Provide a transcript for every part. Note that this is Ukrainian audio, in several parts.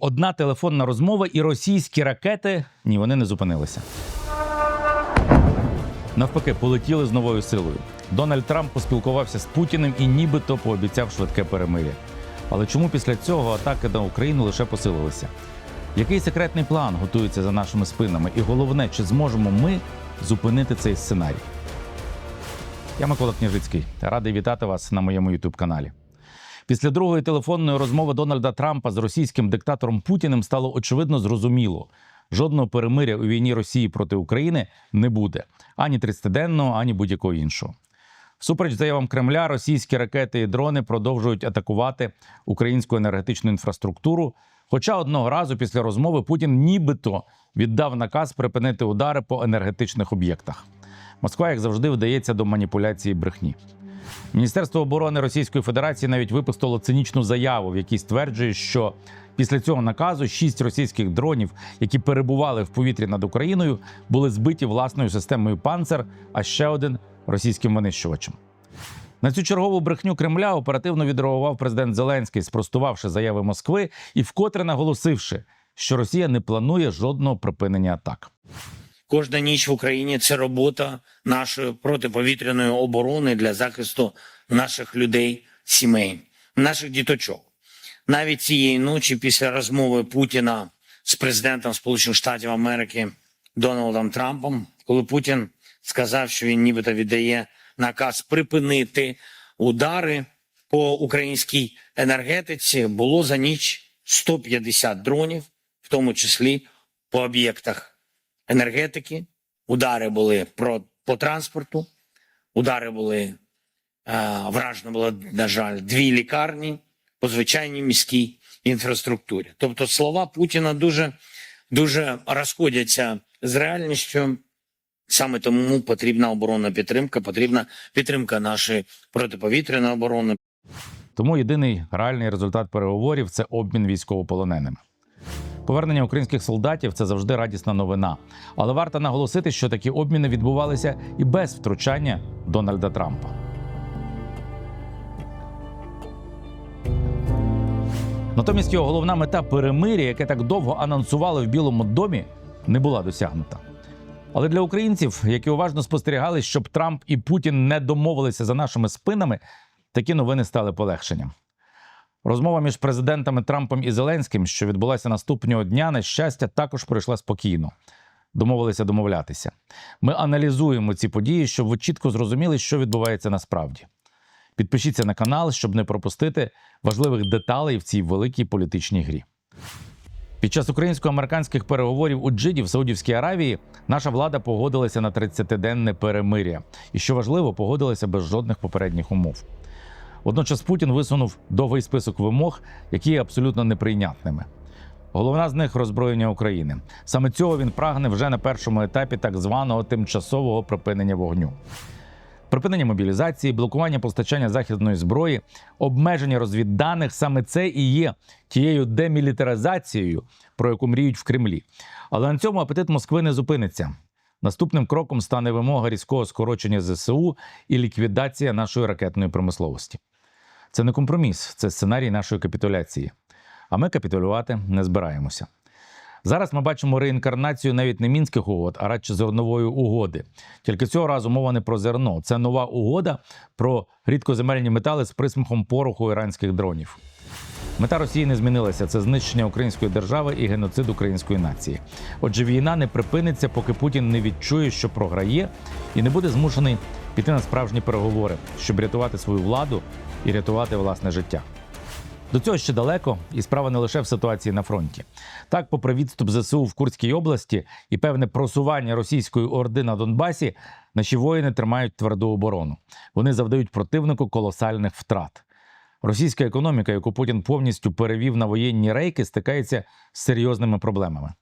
Одна телефонна розмова і російські ракети ні, вони не зупинилися. Навпаки, полетіли з новою силою. Дональд Трамп поспілкувався з Путіним і нібито пообіцяв швидке перемир'я. Але чому після цього атаки на Україну лише посилилися? Який секретний план готується за нашими спинами? І головне, чи зможемо ми зупинити цей сценарій? Я Микола Княжицький. Радий вітати вас на моєму ютуб каналі. Після другої телефонної розмови Дональда Трампа з російським диктатором Путіним стало очевидно зрозуміло. Жодного перемиря у війні Росії проти України не буде ані 30-денного, ані будь-якого іншого. Всупереч заявам Кремля, російські ракети і дрони продовжують атакувати українську енергетичну інфраструктуру. Хоча одного разу після розмови Путін нібито віддав наказ припинити удари по енергетичних об'єктах. Москва, як завжди, вдається до маніпуляції брехні. Міністерство оборони Російської Федерації навіть випустило цинічну заяву, в якій стверджує, що після цього наказу шість російських дронів, які перебували в повітрі над Україною, були збиті власною системою «Панцер», а ще один російським винищувачем. На цю чергову брехню Кремля оперативно відреагував президент Зеленський, спростувавши заяви Москви і вкотре наголосивши, що Росія не планує жодного припинення атак. Кожна ніч в Україні це робота нашої протиповітряної оборони для захисту наших людей, сімей, наших діточок. Навіть цієї ночі, після розмови Путіна з президентом Сполучених Штатів Америки Дональдом Трампом, коли Путін сказав, що він нібито віддає наказ припинити удари по українській енергетиці, було за ніч 150 дронів, в тому числі по об'єктах енергетики. Удари були про, по транспорту, удари були, е, вражено було, на жаль, дві лікарні по звичайній міській інфраструктурі. Тобто слова Путіна дуже, дуже розходяться з реальністю. Саме тому потрібна оборонна підтримка, потрібна підтримка нашої протиповітряної оборони, Тому єдиний реальний результат переговорів це обмін військовополоненими. Повернення українських солдатів це завжди радісна новина. Але варто наголосити, що такі обміни відбувалися і без втручання Дональда Трампа. Натомість його головна мета перемир'я, яке так довго анонсували в Білому домі, не була досягнута. Але для українців, які уважно спостерігали, щоб Трамп і Путін не домовилися за нашими спинами, такі новини стали полегшенням. Розмова між президентами Трампом і Зеленським, що відбулася наступного дня, на щастя, також пройшла спокійно. Домовилися домовлятися. Ми аналізуємо ці події, щоб ви чітко зрозуміли, що відбувається насправді. Підпишіться на канал, щоб не пропустити важливих деталей в цій великій політичній грі. Під час українсько-американських переговорів у Джиді в Саудівській Аравії наша влада погодилася на 30-денне перемир'я. І що важливо, погодилася без жодних попередніх умов. Водночас Путін висунув довгий список вимог, які є абсолютно неприйнятними. Головна з них роззброєння України. Саме цього він прагне вже на першому етапі так званого тимчасового припинення вогню. Припинення мобілізації, блокування постачання західної зброї, обмеження розвідданих саме це і є тією демілітаризацією, про яку мріють в Кремлі. Але на цьому апетит Москви не зупиниться. Наступним кроком стане вимога різкого скорочення ЗСУ і ліквідація нашої ракетної промисловості. Це не компроміс, це сценарій нашої капітуляції. А ми капітулювати не збираємося. Зараз ми бачимо реінкарнацію навіть не мінських угод, а радше зернової угоди. Тільки цього разу мова не про зерно. Це нова угода про рідкоземельні метали з присмахом пороху іранських дронів. Мета Росії не змінилася це знищення української держави і геноцид української нації. Отже, війна не припиниться, поки Путін не відчує, що програє, і не буде змушений піти на справжні переговори, щоб рятувати свою владу і рятувати власне життя. До цього ще далеко, і справа не лише в ситуації на фронті. Так, попри відступ ЗСУ в Курській області і певне просування російської орди на Донбасі, наші воїни тримають тверду оборону. Вони завдають противнику колосальних втрат. Російська економіка, яку Путін повністю перевів на воєнні рейки, стикається з серйозними проблемами.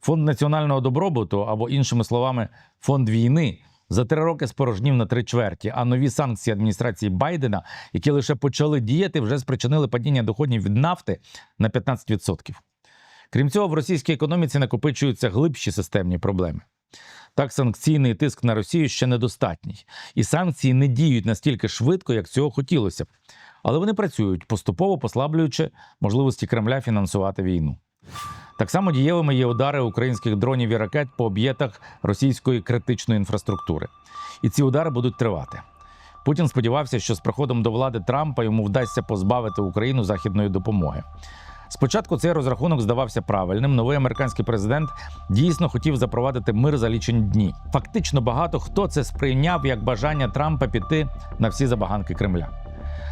Фонд національного добробуту, або іншими словами, фонд війни. За три роки спорожнів на три чверті, а нові санкції адміністрації Байдена, які лише почали діяти, вже спричинили падіння доходів від нафти на 15%. Крім цього, в російській економіці накопичуються глибші системні проблеми. Так, санкційний тиск на Росію ще недостатній, і санкції не діють настільки швидко, як цього хотілося б. Але вони працюють, поступово послаблюючи можливості Кремля фінансувати війну. Так само дієвими є удари українських дронів і ракет по об'єктах російської критичної інфраструктури. І ці удари будуть тривати. Путін сподівався, що з приходом до влади Трампа йому вдасться позбавити Україну західної допомоги. Спочатку цей розрахунок здавався правильним. Новий американський президент дійсно хотів запровадити мир за лічені дні. Фактично, багато хто це сприйняв як бажання Трампа піти на всі забаганки Кремля.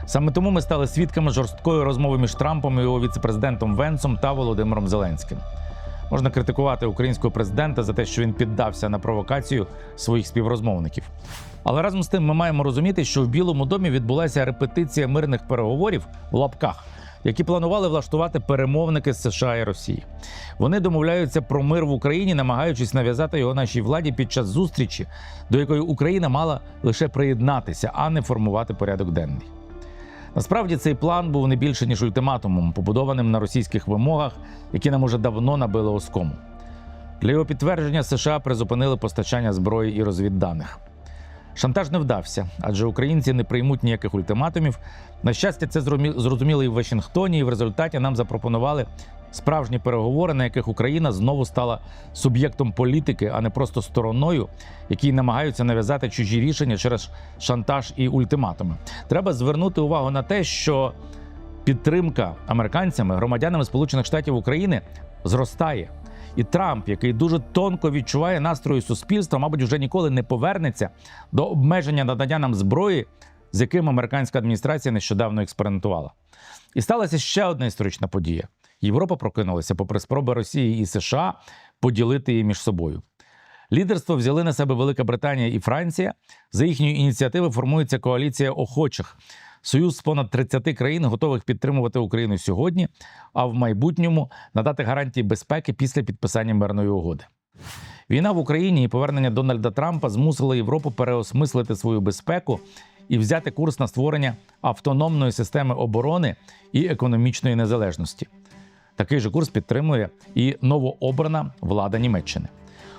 Саме тому ми стали свідками жорсткої розмови між Трампом і його віцепрезидентом Венсом та Володимиром Зеленським. Можна критикувати українського президента за те, що він піддався на провокацію своїх співрозмовників. Але разом з тим ми маємо розуміти, що в Білому домі відбулася репетиція мирних переговорів в лапках, які планували влаштувати перемовники з США і Росії. Вони домовляються про мир в Україні, намагаючись нав'язати його нашій владі під час зустрічі, до якої Україна мала лише приєднатися, а не формувати порядок денний. Насправді цей план був не більше ніж ультиматумом, побудованим на російських вимогах, які нам уже давно набили оскому. Для його підтвердження США призупинили постачання зброї і розвідданих. Шантаж не вдався, адже українці не приймуть ніяких ультиматумів. На щастя, це зрозумі- зрозуміли і в Вашингтоні, і в результаті нам запропонували справжні переговори, на яких Україна знову стала суб'єктом політики, а не просто стороною, які намагаються нав'язати чужі рішення через шантаж і ультиматуми. Треба звернути увагу на те, що підтримка американцями, громадянами Сполучених Штатів України зростає. І Трамп, який дуже тонко відчуває настрої суспільства, мабуть, вже ніколи не повернеться до обмеження надання нам зброї, з яким американська адміністрація нещодавно експериментувала. І сталася ще одна історична подія: Європа прокинулася, попри спроби Росії і США поділити її між собою. Лідерство взяли на себе Велика Британія і Франція. За їхньої ініціативи формується коаліція охочих. Союз з понад 30 країн готових підтримувати Україну сьогодні, а в майбутньому надати гарантії безпеки після підписання мирної угоди. Війна в Україні і повернення Дональда Трампа змусили Європу переосмислити свою безпеку і взяти курс на створення автономної системи оборони і економічної незалежності. Такий же курс підтримує і новообрана влада Німеччини.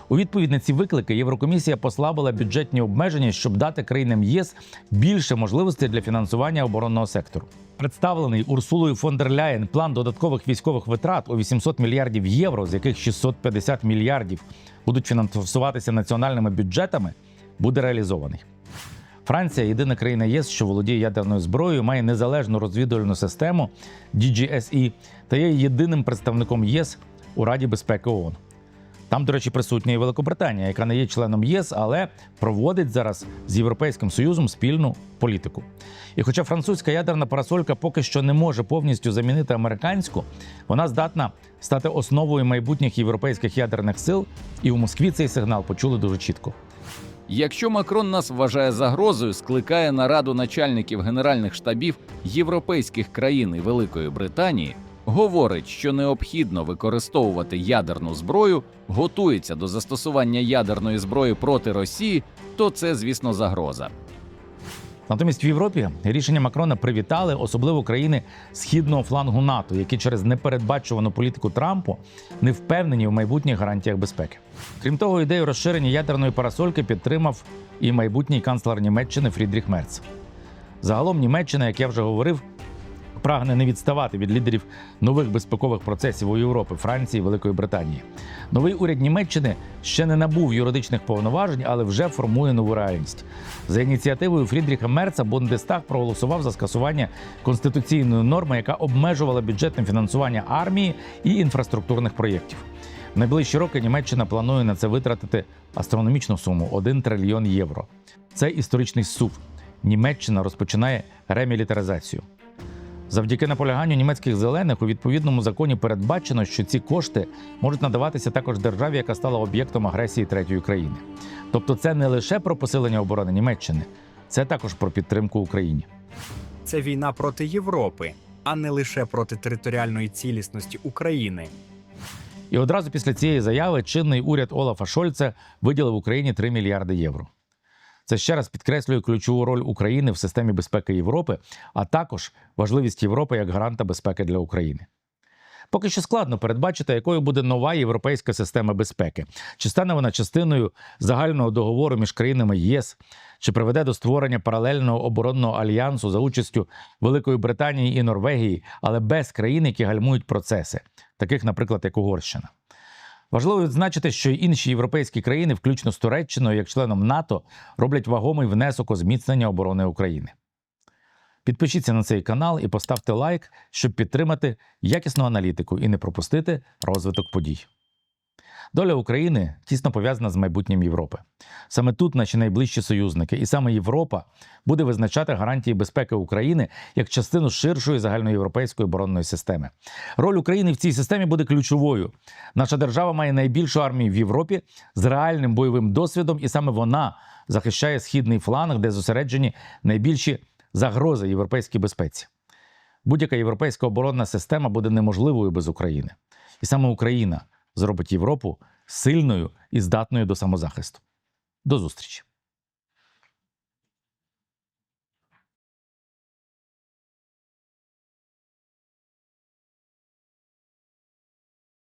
У відповідь на ці виклики Єврокомісія послабила бюджетні обмеження, щоб дати країнам ЄС більше можливостей для фінансування оборонного сектору. Представлений Урсулою фон дер Ляєн план додаткових військових витрат у 800 мільярдів євро, з яких 650 мільярдів будуть фінансуватися національними бюджетами, буде реалізований. Франція єдина країна ЄС, що володіє ядерною зброєю, має незалежну розвідувальну систему DGSE та є єдиним представником ЄС у Раді безпеки ООН. Там, до речі, присутня і Великобританія, яка не є членом ЄС, але проводить зараз з Європейським Союзом спільну політику. І хоча французька ядерна парасолька поки що не може повністю замінити американську, вона здатна стати основою майбутніх європейських ядерних сил, і у Москві цей сигнал почули дуже чітко. Якщо Макрон нас вважає загрозою, скликає нараду начальників генеральних штабів європейських країн і Великої Британії, говорить, що необхідно використовувати ядерну зброю, готується до застосування ядерної зброї проти Росії, то це, звісно, загроза. Натомість в Європі рішення Макрона привітали, особливо країни східного флангу НАТО, які через непередбачувану політику Трампу не впевнені в майбутніх гарантіях безпеки. Крім того, ідею розширення ядерної парасольки підтримав і майбутній канцлер Німеччини Фрідріх Мерц. Загалом Німеччина, як я вже говорив, прагне не відставати від лідерів нових безпекових процесів у Європі, Франції, Великої Британії. Новий уряд Німеччини ще не набув юридичних повноважень, але вже формує нову реальність. За ініціативою Фрідріха Мерца Бундестаг проголосував за скасування конституційної норми, яка обмежувала бюджетне фінансування армії і інфраструктурних проєктів. Найближчі роки Німеччина планує на це витратити астрономічну суму 1 трильйон євро. Це історичний сув. Німеччина розпочинає ремілітаризацію. Завдяки наполяганню німецьких зелених у відповідному законі передбачено, що ці кошти можуть надаватися також державі, яка стала об'єктом агресії третьої країни. Тобто, це не лише про посилення оборони Німеччини, це також про підтримку Україні. Це війна проти Європи, а не лише проти територіальної цілісності України. І одразу після цієї заяви чинний уряд Олафа Шольца виділив Україні 3 мільярди євро. Це ще раз підкреслює ключову роль України в системі безпеки Європи, а також важливість Європи як гаранта безпеки для України. Поки що складно передбачити, якою буде нова європейська система безпеки. Чи стане вона частиною загального договору між країнами ЄС, чи приведе до створення паралельного оборонного альянсу за участю Великої Британії і Норвегії, але без країн, які гальмують процеси, таких, наприклад, як Угорщина. Важливо відзначити, що й інші європейські країни, включно з Туреччиною, як членом НАТО, роблять вагомий внесок у зміцнення оборони України. Підпишіться на цей канал і поставте лайк, щоб підтримати якісну аналітику і не пропустити розвиток подій. Доля України тісно пов'язана з майбутнім Європи. Саме тут наші найближчі союзники, і саме Європа буде визначати гарантії безпеки України як частину ширшої загальноєвропейської оборонної системи. Роль України в цій системі буде ключовою. Наша держава має найбільшу армію в Європі з реальним бойовим досвідом, і саме вона захищає східний фланг, де зосереджені найбільші загрози європейській безпеці. Будь-яка європейська оборонна система буде неможливою без України. І саме Україна зробить Європу сильною і здатною до самозахисту. До зустрічі!